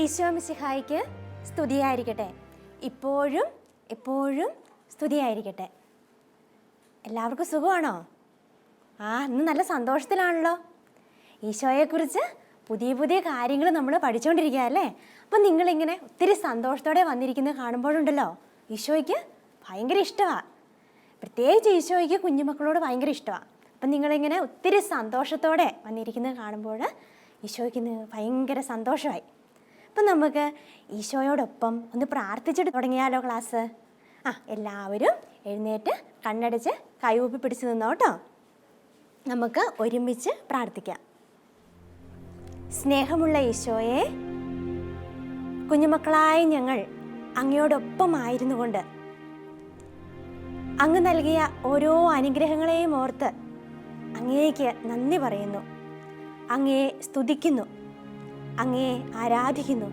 ഈശോ മിശിഹായിക്ക് സ്തുതിയായിരിക്കട്ടെ. ഇപ്പോഴും എപ്പോഴും സ്തുതിയായിരിക്കട്ടെ. എല്ലാവർക്കും സുഖമാണോ? ആ ഇന്ന് നല്ല സന്തോഷത്തിലാണല്ലോ. ഈശോയെക്കുറിച്ച് പുതിയ പുതിയ കാര്യങ്ങൾ നമ്മൾ പഠിച്ചുകൊണ്ടിരിക്കുക അല്ലേ? അപ്പം നിങ്ങളിങ്ങനെ ഒത്തിരി സന്തോഷത്തോടെ വന്നിരിക്കുന്നത് കാണുമ്പോഴുണ്ടല്ലോ. ഈശോയ്ക്ക് ഭയങ്കര ഇഷ്ടമാണ് പ്രത്യേകിച്ച് ഈശോയ്ക്ക് കുഞ്ഞുമക്കളോട് ഭയങ്കര ഇഷ്ടമാണ് അപ്പം നിങ്ങളിങ്ങനെ ഒത്തിരി സന്തോഷത്തോടെ വന്നിരിക്കുന്നത് കാണുമ്പോൾ ഈശോയ്ക്ക് ഭയങ്കര സന്തോഷമായി. അപ്പം നമുക്ക് ഈശോയോടൊപ്പം ഒന്ന് പ്രാർത്ഥിച്ചിട്ട് തുടങ്ങിയാലോ ക്ലാസ്? ആ എല്ലാവരും എഴുന്നേറ്റ് കണ്ണടച്ച് കൈകൂപ്പി പിടിച്ച് നിന്നോട്ടോ നമുക്ക് ഒരുമിച്ച് പ്രാർത്ഥിക്കാം. സ്നേഹമുള്ള ഈശോയെ കുഞ്ഞുമക്കളായ ഞങ്ങൾ അങ്ങയോടൊപ്പമായിരുന്നു കൊണ്ട് അങ്ങ് നൽകിയ ഓരോ അനുഗ്രഹങ്ങളെയും ഓർത്ത് അങ്ങേക്ക് നന്ദി പറയുന്നു. അങ്ങയെ സ്തുതിക്കുന്നു. അങ്ങയെ ആരാധിക്കുന്നു.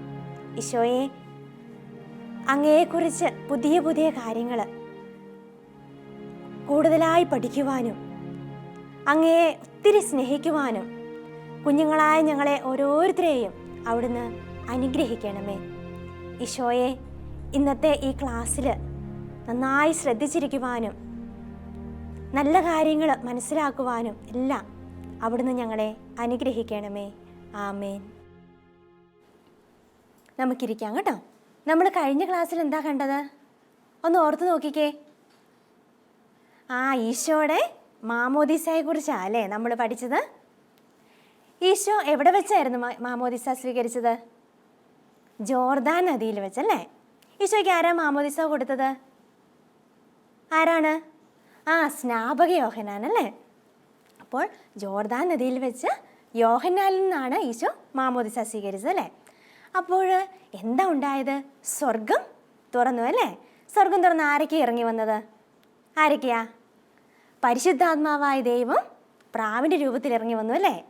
ഈശോയെ അങ്ങയെക്കുറിച്ച് പുതിയ പുതിയ കാര്യങ്ങൾ കൂടുതലായി പഠിക്കുവാനും അങ്ങയെ ഒത്തിരി സ്നേഹിക്കുവാനും കുഞ്ഞുങ്ങളായ ഞങ്ങളെ ഓരോരുത്തരെയും അവിടുന്ന് അനുഗ്രഹിക്കണമേ. ഈശോയെ ഇന്നത്തെ ഈ ക്ലാസ്സിൽ നന്നായി ശ്രദ്ധിച്ചിരിക്കുവാനും നല്ല കാര്യങ്ങൾ മനസ്സിലാക്കുവാനും എല്ലാം അവിടുന്ന് ഞങ്ങളെ അനുഗ്രഹിക്കണമേ. ആമേൻ. നമുക്കിരിക്കാം കേട്ടോ. നമ്മൾ കഴിഞ്ഞ ക്ലാസ്സിൽ എന്താ കണ്ടത്? ഒന്ന് ഓർത്ത് നോക്കിക്കേ. ആ ഈശോയുടെ മാമോദിസയെ കുറിച്ചാണ് അല്ലേ നമ്മൾ പഠിച്ചത്? ഈശോ എവിടെ വെച്ചായിരുന്നു മാമോദിസ സ്വീകരിച്ചത്? ജോർദാൻ നദിയിൽ വെച്ചല്ലേ? ഈശോയ്ക്ക് ആരാ മാമോദിസ കൊടുത്തത്? ആരാണ്? ആ സ്നാപക യോഹനാനല്ലേ അപ്പോൾ ജോർദാൻ നദിയിൽ വെച്ച് യോഹനാലിൽ നിന്നാണ് ഈശോ മാമോദിസ സ്വീകരിച്ചത് അല്ലേ അപ്പോൾ എന്താ ഉണ്ടായത്? സ്വർഗം തുറന്നു അല്ലേ? സ്വർഗം തുറന്ന് ആരൊക്കെ ഇറങ്ങി വന്നത്? ആരൊക്കെയാ? പരിശുദ്ധാത്മാവായ ദൈവം പ്രാവിന്റെ രൂപത്തിൽ ഇറങ്ങി വന്നു അല്ലേ?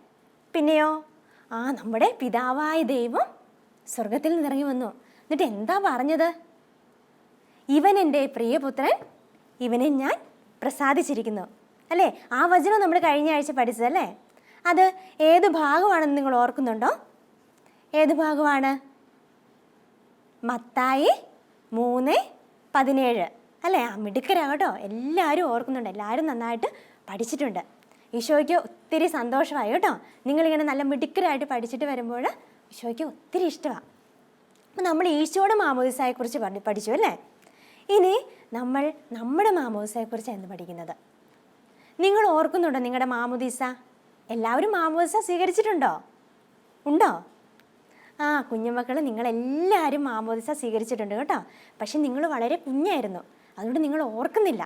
പിന്നെയോ? ആ നമ്മുടെ പിതാവായ ദൈവം സ്വർഗത്തിൽ നിന്ന് ഇറങ്ങി വന്നു. എന്നിട്ട് എന്താ പറഞ്ഞത്? ഇവൻ എന്റെ പ്രിയപുത്രൻ ഇവനെ ഞാൻ പ്രസാദിച്ചിരിക്കുന്നു. അല്ലേ? ആ വചനം നമ്മൾ കഴിഞ്ഞ ആഴ്ച പഠിച്ചതല്ലേ? അത് ഏത് ഭാഗമാണെന്ന് നിങ്ങൾ ഓർക്കുന്നുണ്ടോ? ഏത് ഭാഗമാണ്? മത്തായി മൂന്ന് പതിനേഴ്. അല്ലേ? ആ മിടുക്കരാ കേട്ടോ. എല്ലാവരും ഓർക്കുന്നുണ്ട്. എല്ലാവരും നന്നായിട്ട് പഠിച്ചിട്ടുണ്ട്. ഈശോയ്ക്ക് ഒത്തിരി സന്തോഷമായി കേട്ടോ. നിങ്ങളിങ്ങനെ നല്ല മിടുക്കരായിട്ട് പഠിച്ചിട്ട് വരുമ്പോൾ ഈശോയ്ക്ക് ഒത്തിരി ഇഷ്ടമാണ് അപ്പം നമ്മൾ ഈശോയുടെ മാമോദിസയെക്കുറിച്ച് പഠി പഠിച്ചു അല്ലേ? ഇനി നമ്മൾ നമ്മുടെ മാമോദിസയെക്കുറിച്ച് എന്ത് പഠിക്കുന്നത്. നിങ്ങൾ ഓർക്കുന്നുണ്ടോ നിങ്ങളുടെ മാമോദിസ? എല്ലാവരും മാമോദിസ സ്വീകരിച്ചിട്ടുണ്ടോ? ഉണ്ടോ? ആ കുഞ്ഞുമക്കൾ നിങ്ങളെല്ലാവരും മാമോദിസ സ്വീകരിച്ചിട്ടുണ്ട് കേട്ടോ. പക്ഷെ നിങ്ങൾ വളരെ കുഞ്ഞായിരുന്നു. അതുകൊണ്ട് നിങ്ങൾ ഓർക്കുന്നില്ല.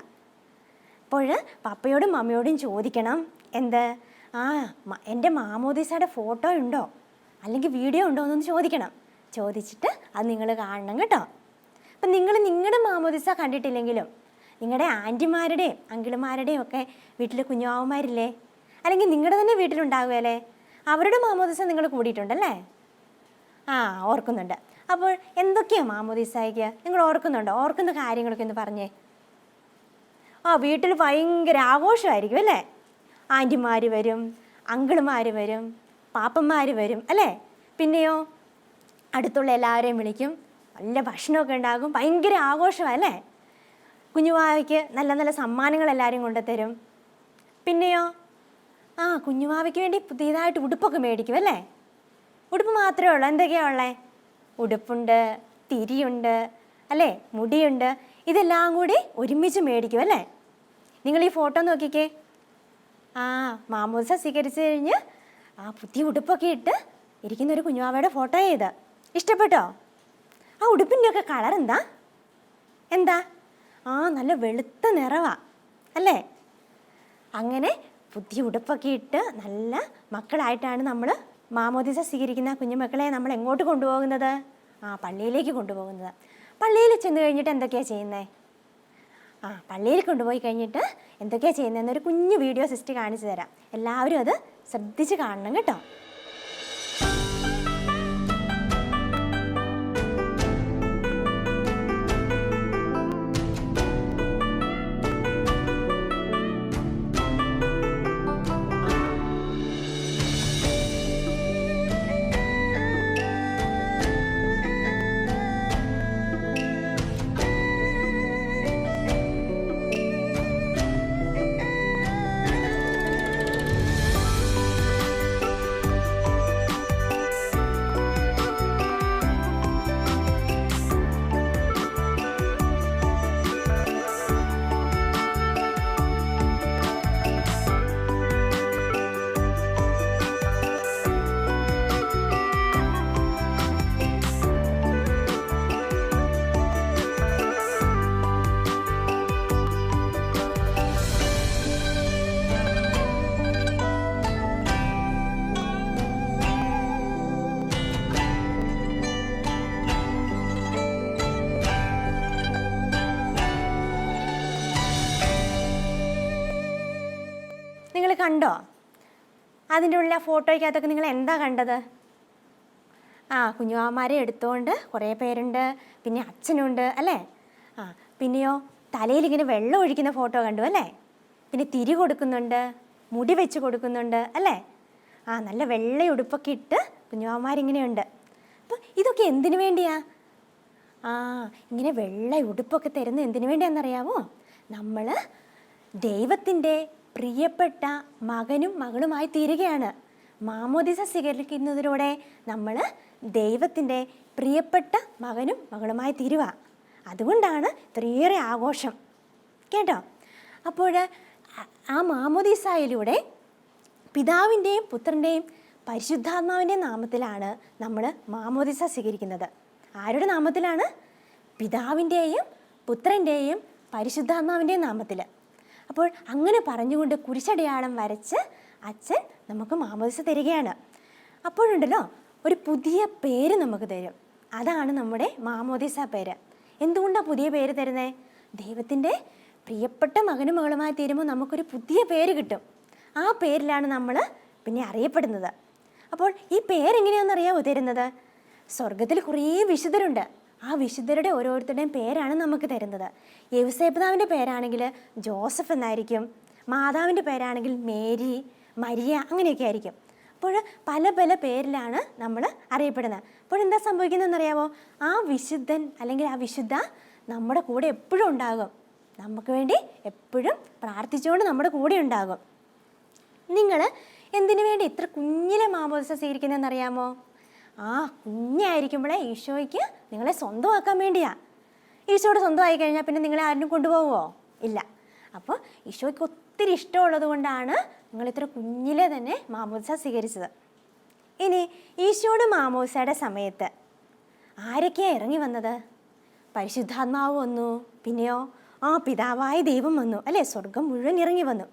അപ്പോൾ പപ്പയോടും മമ്മിയോടും ചോദിക്കണം. എന്ത്? ആ എന്റെ മാമോദിസയുടെ ഫോട്ടോ ഉണ്ടോ? അല്ലെങ്കിൽ വീഡിയോ ഉണ്ടോ എന്നൊന്ന് ചോദിക്കണം. ചോദിച്ചിട്ട് അത് നിങ്ങൾ കാണണം കേട്ടോ. അപ്പം നിങ്ങൾ നിങ്ങളുടെ മാമോദിസ കണ്ടിട്ടില്ലെങ്കിലും നിങ്ങളുടെ ആന്റിമാരുടെയും അങ്കിളുമാരുടെയും ഒക്കെ വീട്ടിൽ കുഞ്ഞുമാവന്മാരില്ലേ? അല്ലെങ്കിൽ നിങ്ങളുടെ തന്നെ വീട്ടിലുണ്ടാകുമല്ലേ അവരുടെ മാമോദിസ നിങ്ങൾ കൂടിയിട്ടുണ്ടല്ലേ? ആ ഓർക്കുന്നുണ്ട്. അപ്പോൾ എന്തൊക്കെയാണ് മാമോദീസായിക്ക്? നിങ്ങൾ ഓർക്കുന്നുണ്ടോ? ഓർക്കുന്ന കാര്യങ്ങളൊക്കെ ഒന്ന് പറഞ്ഞേ. ആ വീട്ടിൽ ഭയങ്കര ആഘോഷമായിരിക്കും അല്ലേ? ആന്റിമാർ വരും അങ്കിളുമാർ വരും പാപ്പന്മാർ വരും അല്ലേ? പിന്നെയോ അടുത്തുള്ള എല്ലാവരെയും വിളിക്കും. നല്ല ഭക്ഷണമൊക്കെ ഉണ്ടാകും. ഭയങ്കര ആഘോഷമാണ് അല്ലേ? കുഞ്ഞുവാവയ്ക്ക് നല്ല നല്ല സമ്മാനങ്ങൾ എല്ലാവരും കൊണ്ടുതരും. പിന്നെയോ ആ കുഞ്ഞുവാവയ്ക്ക് വേണ്ടി പുതിയതായിട്ട് ഉടുപ്പൊക്കെ മേടിക്കും അല്ലേ? ഉടുപ്പ് മാത്രമേ ഉള്ളൂ. എന്തൊക്കെയാ ഉള്ളേ? ഉടുപ്പുണ്ട് തിരിയുണ്ട് അല്ലേ? മുടിയുണ്ട്. ഇതെല്ലാം കൂടി ഒരുമിച്ച് മേടിക്കും അല്ലേ? നിങ്ങൾ ഈ ഫോട്ടോ നോക്കിക്കേ. ആ മാമോസ സ്വീകരിച്ചു കഴിഞ്ഞ് ആ പുതിയ ഉടുപ്പൊക്കെ ഇട്ട് ഇരിക്കുന്ന ഒരു കുഞ്ഞുവാവയുടെ ഫോട്ടോ ചെയ്ത് ഇഷ്ടപ്പെട്ടോ? ആ ഉടുപ്പിന്റെ ഒക്കെ കളർ എന്താ? എന്താ? ആ നല്ല വെളുത്ത നിറവാ അല്ലേ? അങ്ങനെ പുതിയ ഉടുപ്പൊക്കെ ഇട്ട് നല്ല മക്കളായിട്ടാണ് നമ്മൾ മാമോദിസ സ്വീകരിക്കുന്ന കുഞ്ഞുമക്കളെ നമ്മൾ എങ്ങോട്ട് കൊണ്ടുപോകുന്നത്? ആ പള്ളിയിലേക്ക് കൊണ്ടുപോകുന്നത്. പള്ളിയിൽ ചെന്ന് കഴിഞ്ഞിട്ട് എന്തൊക്കെയാണ് ചെയ്യുന്നത് ആ പള്ളിയിൽ കൊണ്ടുപോയി കഴിഞ്ഞിട്ട് എന്തൊക്കെയാണ് ചെയ്യുന്നതെന്നൊരു കുഞ്ഞു വീഡിയോ സിസ്റ്റ് കാണിച്ചു തരാം. എല്ലാവരും അത് ശ്രദ്ധിച്ച് കാണണം കേട്ടോ. കണ്ടോ? അതിന്റെ ഉള്ളിൽ ആ ഫോട്ടോയ്ക്കകത്തൊക്കെ നിങ്ങൾ എന്താ കണ്ടത്? ആ കുഞ്ഞുമാമാരെ എടുത്തുകൊണ്ട് കുറേ പേരുണ്ട് പിന്നെ അച്ഛനുണ്ട് അല്ലേ? ആ പിന്നെയോ തലയിൽ ഇങ്ങനെ വെള്ളം ഒഴിക്കുന്ന ഫോട്ടോ കണ്ടു അല്ലേ? പിന്നെ തിരി കൊടുക്കുന്നുണ്ട് മുടി വെച്ച് കൊടുക്കുന്നുണ്ട് അല്ലേ? ആ നല്ല വെള്ള ഉടുപ്പൊക്കെ ഇട്ട് കുഞ്ഞുമാമാരിങ്ങനെയുണ്ട്. അപ്പം ഇതൊക്കെ എന്തിനു വേണ്ടിയാ? ആ ഇങ്ങനെ വെള്ള ഉടുപ്പൊക്കെ തരുന്നത് എന്തിനു വേണ്ടിയാണെന്നറിയാമോ നമ്മൾ ദൈവത്തിന്റെ പ്രിയപ്പെട്ട മകനും മകളുമായി തീരുകയാണ്. മാമോദിസ സ്വീകരിക്കുന്നതിലൂടെ നമ്മൾ ദൈവത്തിന്റെ പ്രിയപ്പെട്ട മകനും മകളുമായി തീരുക. അതുകൊണ്ടാണ് ഇത്രയേറെ ആഘോഷം. കേട്ടോ? അപ്പോൾ ആ മാമോദിസായിലൂടെ പിതാവിന്റെയും പുത്രന്റെയും പരിശുദ്ധാത്മാവിന്റെയും നാമത്തിലാണ് നമ്മൾ മാമോദിസ സ്വീകരിക്കുന്നത്. ആരുടെ നാമത്തിലാണ്? പിതാവിന്റെയും പുത്രന്റെയും പരിശുദ്ധാത്മാവിന്റെയും നാമത്തിൽ അപ്പോൾ അങ്ങനെ പറഞ്ഞുകൊണ്ട് കുരിശടയാളം വരച്ച് അച്ഛൻ നമുക്ക് മാമോദിസ തരികയാണ്. അപ്പോഴുണ്ടല്ലോ ഒരു പുതിയ പേര് നമുക്ക് തരും. അതാണ് നമ്മുടെ മാമോദിസ പേര്. എന്തുകൊണ്ടാണ് പുതിയ പേര് തരുന്നത് ദൈവത്തിന്റെ പ്രിയപ്പെട്ട മകനും മകളുമായി തീരുമ്പോൾ നമുക്കൊരു പുതിയ പേര് കിട്ടും. ആ പേരിലാണ് നമ്മൾ പിന്നെ അറിയപ്പെടുന്നത്. അപ്പോൾ ഈ പേരെങ്ങനെയാണെന്നറിയാമോ തരുന്നത്? സ്വർഗത്തിൽ കുറേ വിശുദ്ധരുണ്ട്. ആ വിശുദ്ധരുടെ ഓരോരുത്തരുടെയും പേരാണ് നമുക്ക് തരുന്നത്. യവസേപിതാവിന്റെ പേരാണെങ്കിൽ ജോസഫ് എന്നായിരിക്കും. മാതാവിന്റെ പേരാണെങ്കിൽ മേരി മരിയ അങ്ങനെയൊക്കെ ആയിരിക്കും. അപ്പോൾ പല പല പേരിലാണ് നമ്മൾ അറിയപ്പെടുന്നത്. അപ്പോൾ എന്താ സംഭവിക്കുന്നതെന്നറിയാമോ? ആ വിശുദ്ധൻ അല്ലെങ്കിൽ ആ വിശുദ്ധ നമ്മുടെ കൂടെ എപ്പോഴും ഉണ്ടാകും. നമുക്ക് വേണ്ടി എപ്പോഴും പ്രാർത്ഥിച്ചുകൊണ്ട് നമ്മുടെ കൂടെ ഉണ്ടാകും. നിങ്ങൾ എന്തിനു വേണ്ടി ഇത്ര കുഞ്ഞിലെ മാമോദിസ സ്വീകരിക്കുന്നതെന്ന് അറിയാമോ ആ കുഞ്ഞായിരിക്കുമ്പോഴേ ഈശോയ്ക്ക് നിങ്ങളെ സ്വന്തമാക്കാൻ വേണ്ടിയാ. ഈശോയോട് സ്വന്തമായി കഴിഞ്ഞാൽ പിന്നെ നിങ്ങളെ ആരും കൊണ്ടുപോകുമോ ഇല്ല. അപ്പോൾ ഈശോയ്ക്ക് ഒത്തിരി ഇഷ്ടമുള്ളത് കൊണ്ടാണ് നിങ്ങൾ ഇത്ര കുഞ്ഞിലെ തന്നെ മാമോദിസ സ്വീകരിച്ചത്. ഇനി ഈശോയുടെ മാമോദിസയുടെ സമയത്ത് ആരൊക്കെയാണ് ഇറങ്ങി വന്നത്? പരിശുദ്ധാത്മാവ് വന്നു പിന്നെയോ ആ പിതാവായ ദൈവം വന്നു അല്ലേ? സ്വർഗം മുഴുവൻ ഇറങ്ങി വന്നു.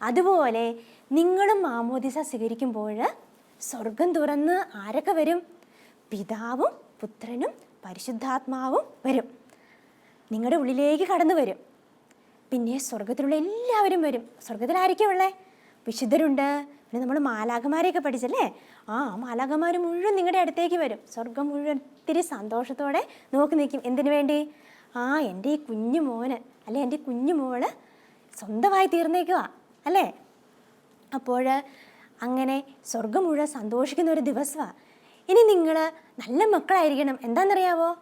അതുപോലെ നിങ്ങളും മാമോദിസ സ്വീകരിക്കുമ്പോൾ സ്വർഗം തുറന്ന് ആരൊക്കെ വരും? പിതാവും പുത്രനും പരിശുദ്ധാത്മാവും വരും. നിങ്ങളുടെ ഉള്ളിലേക്ക് കടന്നു വരും. പിന്നെ സ്വർഗത്തിലുള്ള എല്ലാവരും വരും. സ്വർഗത്തിൽ ആരൊക്കെയാ ഉള്ളേ? വിശുദ്ധരുണ്ട്. പിന്നെ നമ്മൾ മാലാഖമാരെയൊക്കെ പഠിച്ചല്ലേ? ആ മാലാഖമാർ മുഴുവൻ നിങ്ങളുടെ അടുത്തേക്ക് വരും. സ്വർഗം മുഴുവൻ ഒത്തിരി സന്തോഷത്തോടെ നോക്കി നിൽക്കും. എന്തിനു വേണ്ടി? ആ എന്റെ ഈ കുഞ്ഞു മോന് അല്ലെ എന്റെ കുഞ്ഞു മോൾ സ്വന്തമായി തീർന്നേക്കുക അല്ലേ? അപ്പോൾ അങ്ങനെ സ്വർഗം മുഴുവൻ സന്തോഷിക്കുന്ന ഒരു ദിവസമാണ് ഇനി നിങ്ങൾ നല്ല മക്കളായിരിക്കണം. എന്താണെന്നറിയാവോ?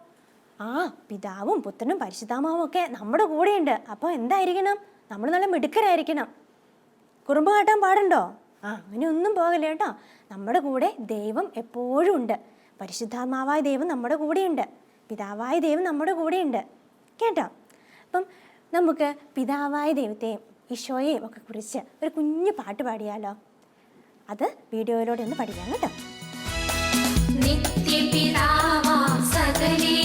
ആ പിതാവും പുത്രനും പരിശുദ്ധാമാവും ഒക്കെ നമ്മുടെ കൂടെയുണ്ട്. അപ്പോൾ എന്തായിരിക്കണം? നമ്മൾ നല്ല മിടുക്കരായിരിക്കണം. കുറുമ്പ് കാട്ടാൻ പാടുണ്ടോ? ആ അങ്ങനെ ഒന്നും പോകല്ല കേട്ടോ. നമ്മുടെ കൂടെ ദൈവം എപ്പോഴും ഉണ്ട്. പരിശുദ്ധാത്മാവായ ദൈവം നമ്മുടെ കൂടെയുണ്ട്. പിതാവായ ദൈവം നമ്മുടെ കൂടെയുണ്ട്. കേട്ടോ? അപ്പം നമുക്ക് പിതാവായ ദൈവത്തെയും ഈശോയെയും ഒക്കെ കുറിച്ച് ഒരു കുഞ്ഞു പാട്ട് പാടിയാലോ? അത് വീഡിയോയിലൂടെ ഒന്ന് പഠിക്കാം കേട്ടോ. നിത്യപിതാവാം സകലേശാ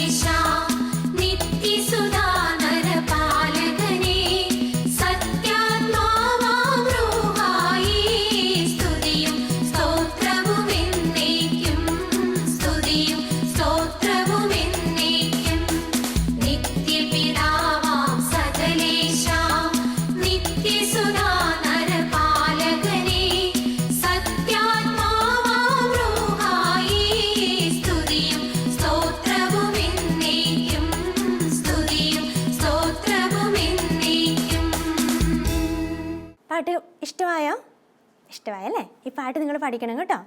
ഈ പാട്ട് നിങ്ങൾ പഠിക്കണം കേട്ടോ.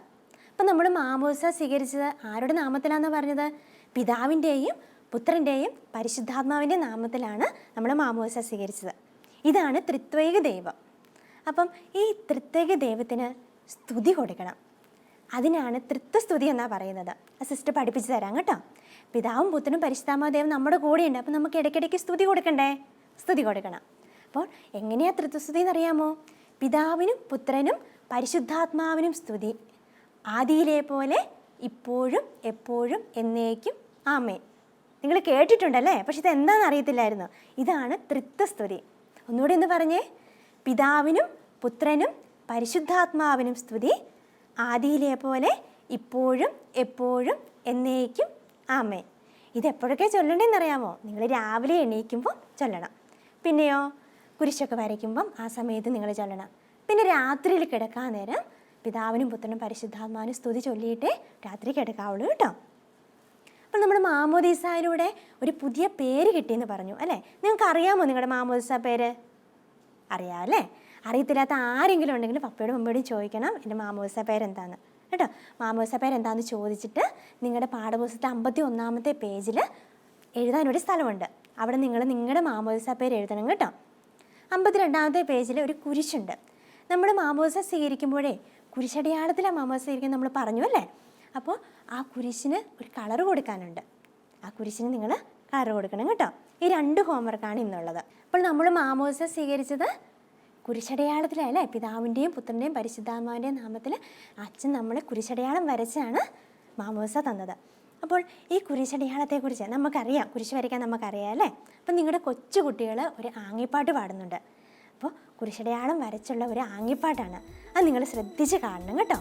അപ്പം നമ്മൾ മാമോസ സ്വീകരിച്ചത് ആരുടെ നാമത്തിലാണെന്ന് പറഞ്ഞത്? പിതാവിന്റെയും പുത്രന്റെയും പരിശുദ്ധാത്മാവിന്റെ നാമത്തിലാണ് നമ്മൾ മാമോസ സ്വീകരിച്ചത്. ഇതാണ് ത്രിത്വൈക ദൈവം. അപ്പം ഈ ത്രിത്വൈക ദൈവത്തിന് സ്തുതി കൊടുക്കണം. അതിനാണ് തൃത്വസ്തുതി എന്നാണ് പറയുന്നത്. ആ സിസ്റ്റർ പഠിപ്പിച്ചു തരാം കേട്ടോ. പിതാവും പുത്രനും പരിശുദ്ധാത്മാവ് ദൈവം നമ്മുടെ കൂടെയുണ്ട്. അപ്പം നമുക്ക് ഇടയ്ക്കിടയ്ക്ക് സ്തുതി കൊടുക്കണ്ടേ? സ്തുതി കൊടുക്കണം. അപ്പോൾ എങ്ങനെയാണ് തൃത്വസ്തുതി എന്നറിയാമോ? പിതാവിനും പുത്രനും പരിശുദ്ധാത്മാവിനും സ്തുതി. ആദിയിലെ പോലെ ഇപ്പോഴും എപ്പോഴും എന്നേക്കും. ആമേ നിങ്ങൾ കേട്ടിട്ടുണ്ടല്ലേ? പക്ഷെ ഇത് എന്താണെന്ന് അറിയത്തില്ലായിരുന്നു. ഇതാണ് തൃത്വസ്തുതി. ഒന്നുകൂടി ഒന്ന് പറഞ്ഞേ. പിതാവിനും പുത്രനും പരിശുദ്ധാത്മാവിനും സ്തുതി. ആദിയിലെ പോലെ ഇപ്പോഴും എപ്പോഴും എന്നേക്കും. ആമേ ഇതെപ്പോഴൊക്കെ എപ്പോഴൊക്കെ ചൊല്ലണ്ടേന്നറിയാമോ? നിങ്ങൾ രാവിലെ എണീക്കുമ്പോൾ ചൊല്ലണം. പിന്നെയോ കുരിശൊക്കെ വരയ്ക്കുമ്പം ആ സമയത്ത് നിങ്ങൾ ചൊല്ലണം. പിന്നെ രാത്രിയിൽ കിടക്കാൻ നേരം പിതാവിനും പുത്രനും പരിശുദ്ധാത്മാവിനും സ്തുതി ചൊല്ലിയിട്ടേ രാത്രി കിടക്കാവുള്ളൂ കേട്ടോ. അപ്പോൾ നമ്മുടെ മാമോദീസായിലൂടെ ഒരു പുതിയ പേര് കിട്ടിയെന്ന് പറഞ്ഞു അല്ലേ? നിങ്ങൾക്ക് അറിയാമോ നിങ്ങളുടെ മാമോദീസ പേര്? അറിയാം അല്ലേ? അറിയത്തില്ലാത്ത ആരെങ്കിലും ഉണ്ടെങ്കിൽ പപ്പയോടും മമ്മയോടും ചോദിക്കണം എന്റെ മാമോദിസ പേരെന്താന്ന്? കേട്ടോ. മാമോദിസ പേരെന്താന്ന് ചോദിച്ചിട്ട് നിങ്ങളുടെ പാഠപുസ്തകത്തെ അമ്പത്തി ഒന്നാമത്തെ പേജിൽ എഴുതാനൊരു സ്ഥലമുണ്ട്. അവിടെ നിങ്ങൾ നിങ്ങളുടെ മാമോദിസ പേര് എഴുതണം കേട്ടോ. അമ്പത്തിരണ്ടാമത്തെ പേജിൽ ഒരു കുരിശുണ്ട്. നമ്മൾ മാമോസ സ്വീകരിക്കുമ്പോഴേ കുരിശടയാളത്തിലെ മാമോസ സ്വീകരിക്കാൻ നമ്മൾ പറഞ്ഞു അല്ലേ? അപ്പോൾ ആ കുരിശിന് ഒരു കളർ കൊടുക്കാനുണ്ട്. ആ കുരിശിന് നിങ്ങൾ കളർ കൊടുക്കണം കേട്ടോ. ഈ രണ്ട് ഹോംവർക്കാണ് ഇന്നുള്ളത്. അപ്പോൾ നമ്മൾ മാമോസ സ്വീകരിച്ചത് കുരിശടയാളത്തിലല്ലേ പിതാവിന്റെയും പുത്രന്റെയും പരിശുദ്ധാത്മാവിന്റെയും നാമത്തിൽ അച്ഛൻ നമ്മളെ കുരിശടയാളം വരച്ചാണ് മാമോസ തന്നത്. അപ്പോൾ ഈ കുരിശടയാളത്തെക്കുറിച്ച് നമുക്കറിയാം. കുരിശ് വരയ്ക്കാൻ നമുക്കറിയാം അല്ലേ? അപ്പം നിങ്ങളുടെ കൊച്ചു കുട്ടികൾ ഒരു ആങ്ങിപ്പാട്ട് പാടുന്നുണ്ട്. അപ്പോൾ കുരിശടയാളം വരച്ചുള്ള ഒരു ആങ്ങിപ്പാട്ടാണ് അത് നിങ്ങൾ ശ്രദ്ധിച്ച് കാണണം കേട്ടോ.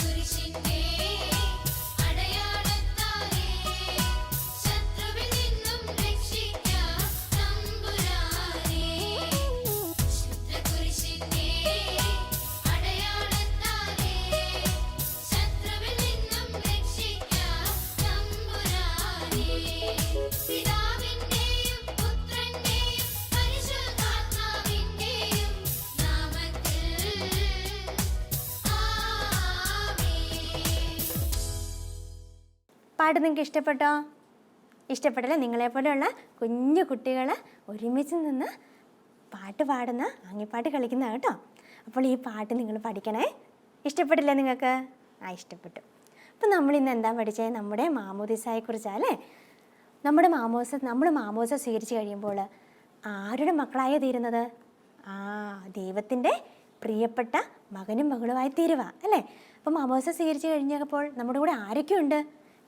కురిసిందే പാട്ട് നിങ്ങൾക്ക് ഇഷ്ടപ്പെട്ടോ? ഇഷ്ടപ്പെട്ടല്ലേ നിങ്ങളെപ്പോലെയുള്ള കുഞ്ഞു കുട്ടികൾ ഒരുമിച്ച് നിന്ന് പാട്ട് പാടുന്ന ആങ്ങിപ്പാട്ട് കളിക്കുന്ന കേട്ടോ. അപ്പോൾ ഈ പാട്ട് നിങ്ങൾ പഠിക്കണേ. ഇഷ്ടപ്പെട്ടില്ലേ നിങ്ങൾക്ക്? ആ ഇഷ്ടപ്പെട്ടു. അപ്പം നമ്മൾ ഇന്ന് എന്താ പഠിച്ചത് നമ്മുടെ മാമോദിസായെക്കുറിച്ചാണ് അല്ലേ നമ്മുടെ മാമോസ നമ്മൾ മാമോസ സ്വീകരിച്ച് കഴിയുമ്പോൾ ആരുടെ മക്കളായ തീരുന്നത്? ആ ദൈവത്തിന്റെ പ്രിയപ്പെട്ട മകനും മകളുമായി തീരുക അല്ലേ? അപ്പം മാമോസ സ്വീകരിച്ച് കഴിഞ്ഞപ്പോൾ നമ്മുടെ കൂടെ ആരൊക്കെയുണ്ട്?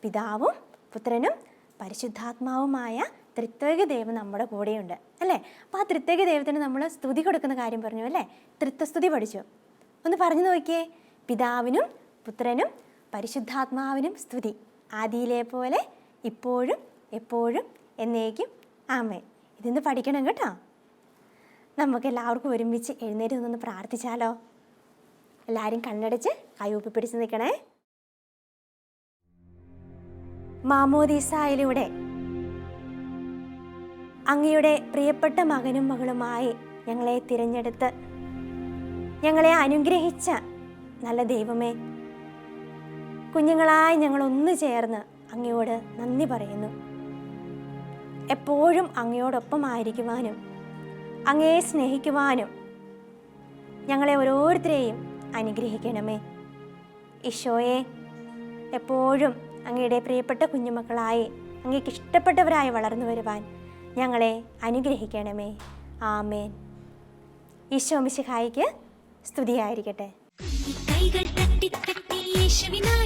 പിതാവും പുത്രനും പരിശുദ്ധാത്മാവുമായ ത്രിത്വക ദൈവം നമ്മുടെ കൂടെയുണ്ട് അല്ലേ? അപ്പോൾ ആ ത്രിത്വക ദൈവത്തിന് നമ്മൾ സ്തുതി കൊടുക്കുന്ന കാര്യം പറഞ്ഞു അല്ലേ? ത്രിത്വസ്തുതി പഠിച്ചു. ഒന്ന് പറഞ്ഞു നോക്കിയേ. പിതാവിനും പുത്രനും പരിശുദ്ധാത്മാവിനും സ്തുതി. ആദിയിലെ പോലെ ഇപ്പോഴും എപ്പോഴും എന്നേക്കും ആമേ ഇതിന്ന് പഠിക്കണം കേട്ടോ. നമുക്ക് എല്ലാവർക്കും ഒരുമിച്ച് എഴുന്നേറ്റ് നിന്നൊന്ന് പ്രാർത്ഥിച്ചാലോ? എല്ലാവരും കണ്ണടച്ച് കൈ ഒപ്പി പിടിച്ച് നിൽക്കണേ. മാമോദീസായിലൂടെ. അങ്ങയുടെ പ്രിയപ്പെട്ട മകനും മകളുമായി ഞങ്ങളെ തിരഞ്ഞെടുത്ത് ഞങ്ങളെ അനുഗ്രഹിച്ച നല്ല ദൈവമേ കുഞ്ഞുങ്ങളായി ഞങ്ങൾ ഒന്ന് ചേർന്ന് അങ്ങയോട് നന്ദി പറയുന്നു. എപ്പോഴും അങ്ങയോടൊപ്പം ആയിരിക്കുവാനും അങ്ങയെ സ്നേഹിക്കുവാനും ഞങ്ങളെ ഓരോരുത്തരെയും അനുഗ്രഹിക്കണമേ. ഈശോയെ എപ്പോഴും അങ്ങയുടെ പ്രിയപ്പെട്ട കുഞ്ഞുമക്കളായി അങ്ങേക്ക് ഇഷ്ടപ്പെട്ടവരായി വളർന്നു വരുവാൻ ഞങ്ങളെ അനുഗ്രഹിക്കണമേ. ആമേൻ. ഈശോ മിശിഹായിക്ക് സ്തുതിയായിരിക്കട്ടെ. കൈകൾ തട്ടി തട്ടി യേശുവിനാ